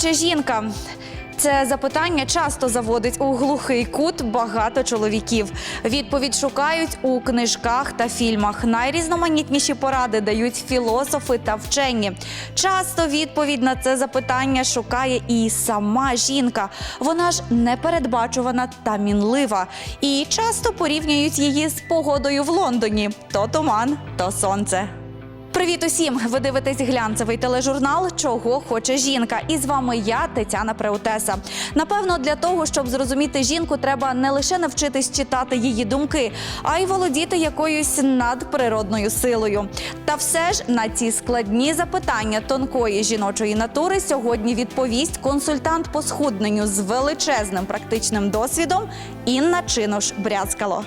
хоче жінка? Це запитання часто заводить у глухий кут багато чоловіків. Відповідь шукають у книжках та фільмах. Найрізноманітніші поради дають філософи та вчені. Часто відповідь на це запитання шукає і сама жінка. Вона ж непередбачувана та мінлива. І часто порівнюють її з погодою в Лондоні: то туман, то сонце. Привіт усім! Ви дивитесь глянцевий тележурнал Чого хоче жінка? І з вами я, Тетяна Преутеса. Напевно, для того, щоб зрозуміти жінку, треба не лише навчитись читати її думки, а й володіти якоюсь надприродною силою. Та все ж на ці складні запитання тонкої жіночої натури сьогодні відповість консультант по схудненню з величезним практичним досвідом Інна Чинош Брязкало.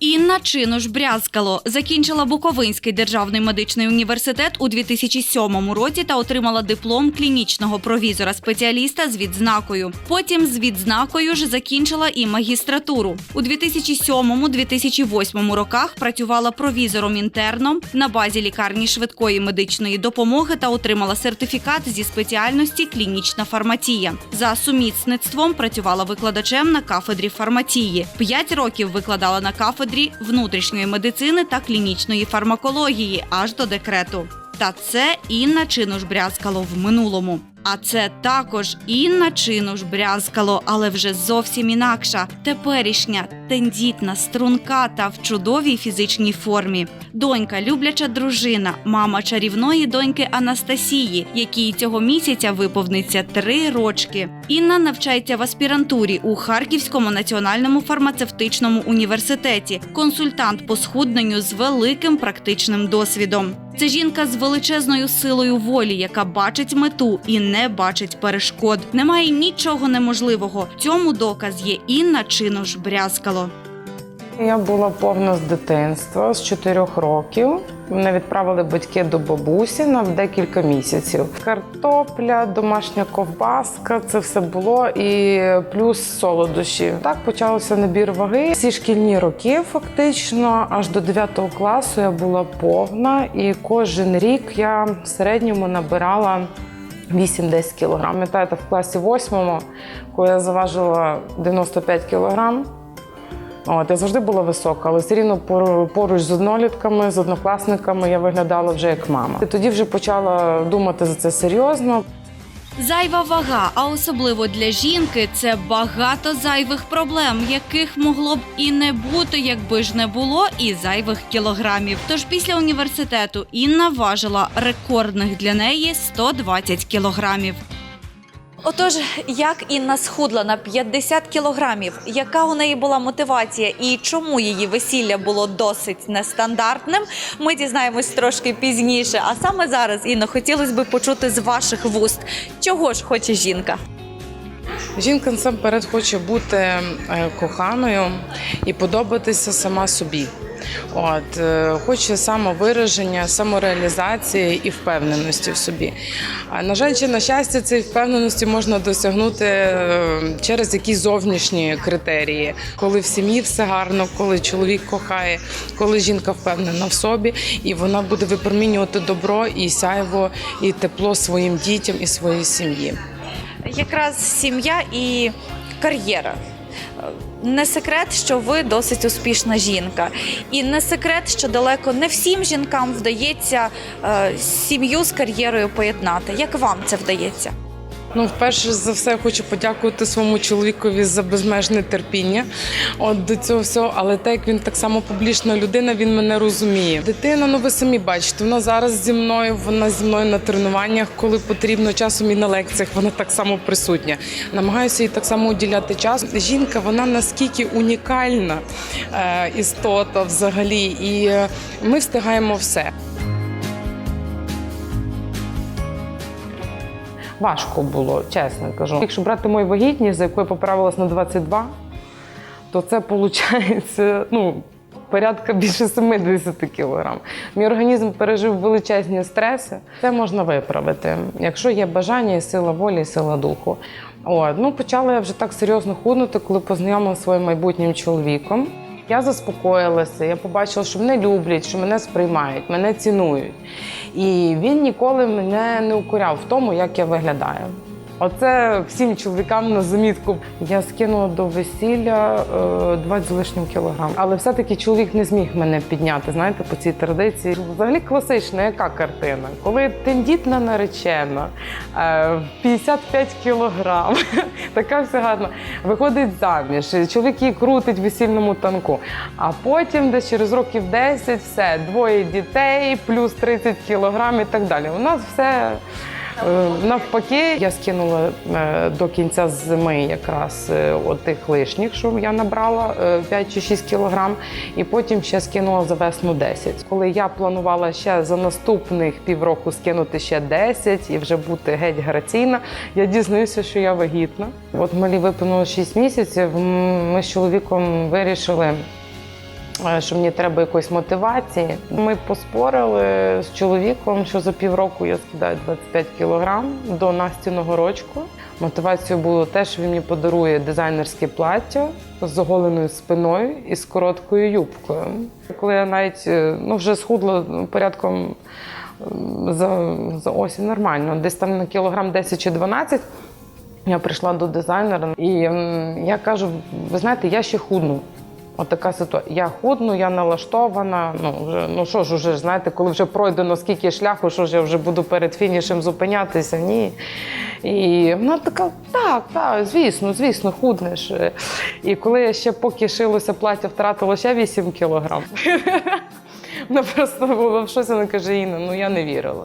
Інна Чинуш Брязкало закінчила Буковинський державний медичний університет у 2007 році та отримала диплом клінічного провізора-спеціаліста з відзнакою. Потім з відзнакою ж закінчила і магістратуру. У 2007-2008 роках працювала провізором-інтерном на базі лікарні швидкої медичної допомоги та отримала сертифікат зі спеціальності клінічна фармація. За сумісництвом працювала викладачем на кафедрі фармації. П'ять років викладала на кафедрі внутрішньої медицини та клінічної фармакології аж до декрету. Та це Інна Чинуш брязкало в минулому. А це також Інна Чинуш брязкало, але вже зовсім інакша, теперішня, тендітна, струнка та в чудовій фізичній формі. Донька, любляча дружина, мама чарівної доньки Анастасії, якій цього місяця виповниться три рочки. Інна навчається в аспірантурі у Харківському національному фармацевтичному університеті, консультант по схудненню з великим практичним досвідом. Це жінка з величезною силою волі, яка бачить мету і не бачить перешкод. Немає нічого неможливого. Цьому доказ є Інна Чинош Брязкало. Я була повна з дитинства, з 4 років. Мене відправили батьки до бабусі на декілька місяців. Картопля, домашня ковбаска це все було і плюс солодощі. Так почався набір ваги. Всі шкільні роки, фактично, аж до 9 класу я була повна, і кожен рік я в середньому набирала 8-10 кілограм. Пам'ятаєте, в класі 8, коли я заважила 95 кілограм. От, я завжди була висока, але все рівно поруч з однолітками, з однокласниками я виглядала вже як мама. І тоді вже почала думати за це серйозно. Зайва вага, а особливо для жінки, це багато зайвих проблем, яких могло б і не бути, якби ж не було і зайвих кілограмів. Тож після університету Інна важила рекордних для неї 120 кілограмів. Отож, як Інна схудла на 50 кілограмів, яка у неї була мотивація і чому її весілля було досить нестандартним, ми дізнаємось трошки пізніше. А саме зараз, Інно, хотілося б почути з ваших вуст, чого ж хоче жінка. Жінка насамперед хоче бути е, коханою і подобатися сама собі. От, е, хоче самовираження, самореалізації і впевненості в собі. На жаль, чи на щастя, цієї впевненості можна досягнути е, через якісь зовнішні критерії, коли в сім'ї все гарно, коли чоловік кохає, коли жінка впевнена в собі, і вона буде випромінювати добро і сяйво, і тепло своїм дітям і своїй сім'ї. Якраз сім'я і кар'єра. Не секрет, що ви досить успішна жінка, і не секрет, що далеко не всім жінкам вдається е, сім'ю з кар'єрою поєднати. Як вам це вдається? Ну, вперше за все, я хочу подякувати своєму чоловікові за безмежне терпіння от до цього всього. Але так як він так само публічна людина, він мене розуміє. Дитина, ну ви самі бачите, вона зараз зі мною, вона зі мною на тренуваннях, коли потрібно часом і на лекціях, вона так само присутня. Намагаюся їй так само уділяти час. Жінка, вона наскільки унікальна е, істота взагалі, і е, ми встигаємо все. Важко було, чесно кажу. Якщо брати мою вагітність, за яку я поправилась на 22, то це виходить ну, порядка більше 70 кілограм. Мій організм пережив величезні стреси. Це можна виправити, якщо є бажання, і сила волі, і сила духу. От, ну, почала я вже так серйозно худнути, коли познайомилася своїм майбутнім чоловіком. Я заспокоїлася, я побачила, що мене люблять, що мене сприймають, мене цінують. І він ніколи мене не укоряв в тому, як я виглядаю. Оце всім чоловікам на замітку. Я скинула до весілля е, 20 з лишнім кілограм. Але все-таки чоловік не зміг мене підняти, знаєте, по цій традиції. Взагалі класична, яка картина? Коли тендітна наречена, е, 55 кілограм, така вся гарна, виходить заміж, чоловік її крутить в весільному танку. А потім, десь через років 10, все, двоє дітей, плюс 30 кілограм і так далі. У нас все. Е, Навпаки, я скинула е, до кінця зими якраз е, от тих лишніх, що я набрала е, 5 чи 6 кілограм, і потім ще скинула за весну 10. Коли я планувала ще за наступних півроку скинути ще 10 і вже бути геть граційна, я дізнаюся, що я вагітна. От малі виповнило 6 місяців. Ми з чоловіком вирішили що мені треба якоїсь мотивації. Ми поспорили з чоловіком, що за півроку я скидаю 25 кілограм до Настіного рочку. Мотивацією було те, що він мені подарує дизайнерське плаття з оголеною спиною і з короткою юбкою. Коли я навіть е, ну, вже схудла порядком за, за осінь нормально, десь там на кілограм 10 чи 12, я прийшла до дизайнера і я кажу: ви знаєте, я ще худну. От ситуація. Я худну, я налаштована. Ну вже ну що ж, уже знаєте, коли вже пройдено скільки шляху, що ж я вже буду перед фінішем зупинятися? Ні. І вона така, так, так, звісно, звісно, худнеш. І коли я ще поки шилося плаття, втратила ще 8 кілограм. Вона просто була в щось, вона каже, Інна, ну я не вірила.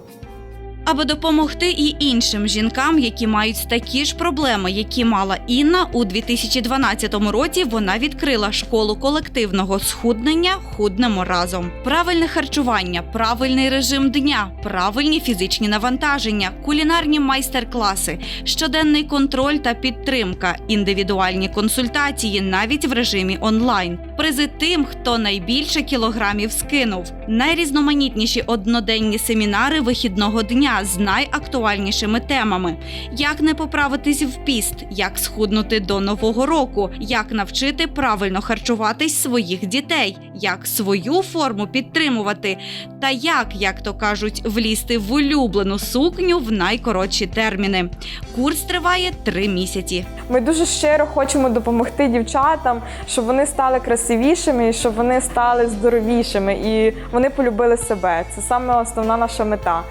Аби допомогти і іншим жінкам, які мають такі ж проблеми, які мала Інна, у 2012 році вона відкрила школу колективного схуднення Худнемо разом. Правильне харчування, правильний режим дня, правильні фізичні навантаження, кулінарні майстер-класи, щоденний контроль та підтримка, індивідуальні консультації навіть в режимі онлайн. Призи тим, хто найбільше кілограмів скинув, найрізноманітніші одноденні семінари вихідного дня з найактуальнішими темами: як не поправитись в піст, як схуднути до нового року, як навчити правильно харчуватись своїх дітей, як свою форму підтримувати, та як, як то кажуть, влізти в улюблену сукню в найкоротші терміни. Курс триває три місяці. Ми дуже щиро хочемо допомогти дівчатам, щоб вони стали красивішими щоб вони стали здоровішими, і вони полюбили себе. Це саме основна наша мета.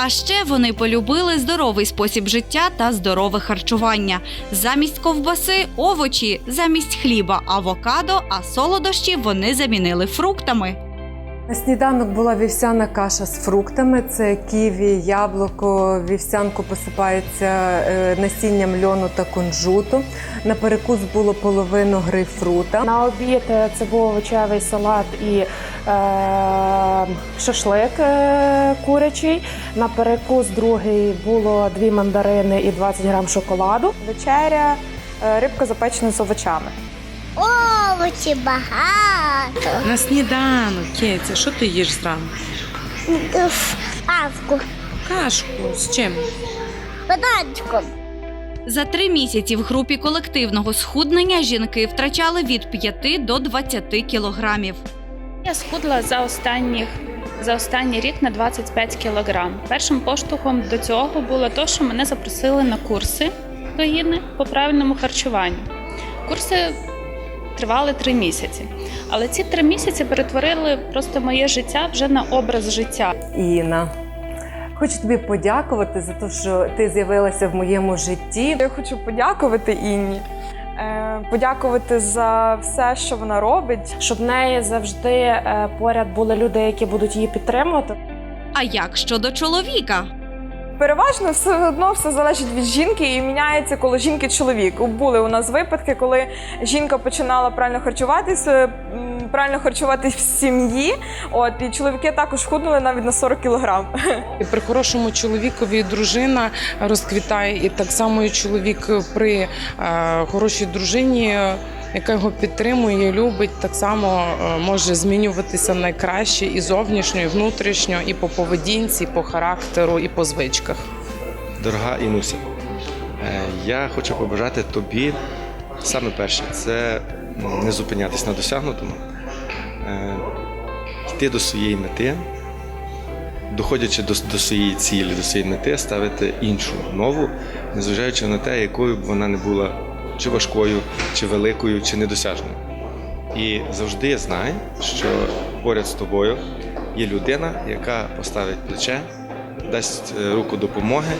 А ще вони полюбили здоровий спосіб життя та здорове харчування. Замість ковбаси овочі, замість хліба авокадо, а солодощі вони замінили фруктами. На сніданок була вівсяна каша з фруктами: це ківі, яблуко, вівсянку посипається е, насінням льону та кунжуту. На перекус було половину грейпфрута. На обід е, це був овочевий салат і шашлик е, курячий. На перекус другий було дві мандарини і 20 грам шоколаду. Вечеря, е, рибка запечена з овочами. Овочі багато. На сніданок, Кеця, що ти їш зранку? Павку, Кашку з чим? бананчиком. За три місяці в групі колективного схуднення жінки втрачали від 5 до 20 кілограмів. Я схудла за останніх за останній рік на 25 кілограм. Першим поштовхом до цього було те, що мене запросили на курси до Інни по правильному харчуванню. Курси тривали три місяці, але ці три місяці перетворили просто моє життя вже на образ життя. Інна. Хочу тобі подякувати за те, що ти з'явилася в моєму житті. Я хочу подякувати Інні, подякувати за все, що вона робить. Щоб в неї завжди е, поряд були люди, які будуть її підтримувати. А як щодо чоловіка? Переважно все одно все залежить від жінки і міняється коли жінки чоловік. Були у нас випадки, коли жінка починала правильно харчуватися, м, правильно харчуватись в сім'ї. От і чоловіки також худнули навіть на 40 кілограм. І при хорошому чоловікові дружина розквітає, і так само і чоловік при е, хорошій дружині, е, яка його підтримує, любить, так само е, може змінюватися найкраще і зовнішньо, і внутрішньо, і по поведінці, і по характеру, і по звичках. Дорога Інуся, я хочу побажати тобі саме перше це не зупинятись на досягнутому, йти до своєї мети доходячи до, до своєї цілі, до своєї мети, ставити іншу нову, незважаючи на те, якою б вона не була чи важкою, чи великою, чи недосяжною. І завжди знай, що поряд з тобою є людина, яка поставить плече, дасть е, руку допомоги,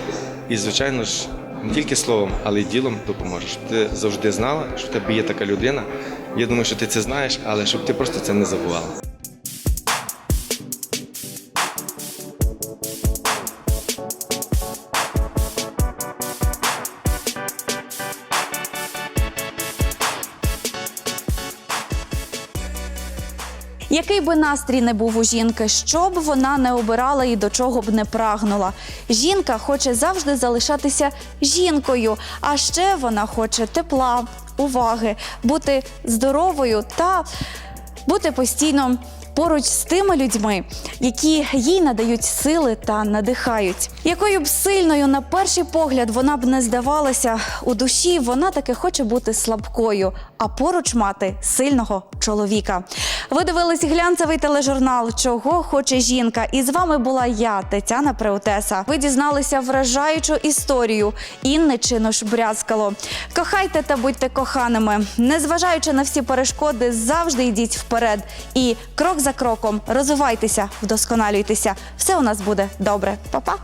і, звичайно ж, не тільки словом, але й ділом допоможеш. Ти завжди знала, що в тебе є така людина. Я думаю, що ти це знаєш, але щоб ти просто це не забувала. Який би настрій не був у жінки, що б вона не обирала і до чого б не прагнула. Жінка хоче завжди залишатися жінкою, а ще вона хоче тепла, уваги, бути здоровою та бути постійно поруч з тими людьми, які їй надають сили та надихають. Якою б сильною на перший погляд вона б не здавалася у душі, вона таки хоче бути слабкою, а поруч мати сильного чоловіка. Ви дивились глянцевий тележурнал Чого хоче жінка? І з вами була я, Тетяна Преутеса. Ви дізналися вражаючу історію Інни Чинош Брязкало. Кохайте та будьте коханими. Незважаючи на всі перешкоди, завжди йдіть вперед. І крок за кроком розвивайтеся, вдосконалюйтеся. Все у нас буде добре. Па-па!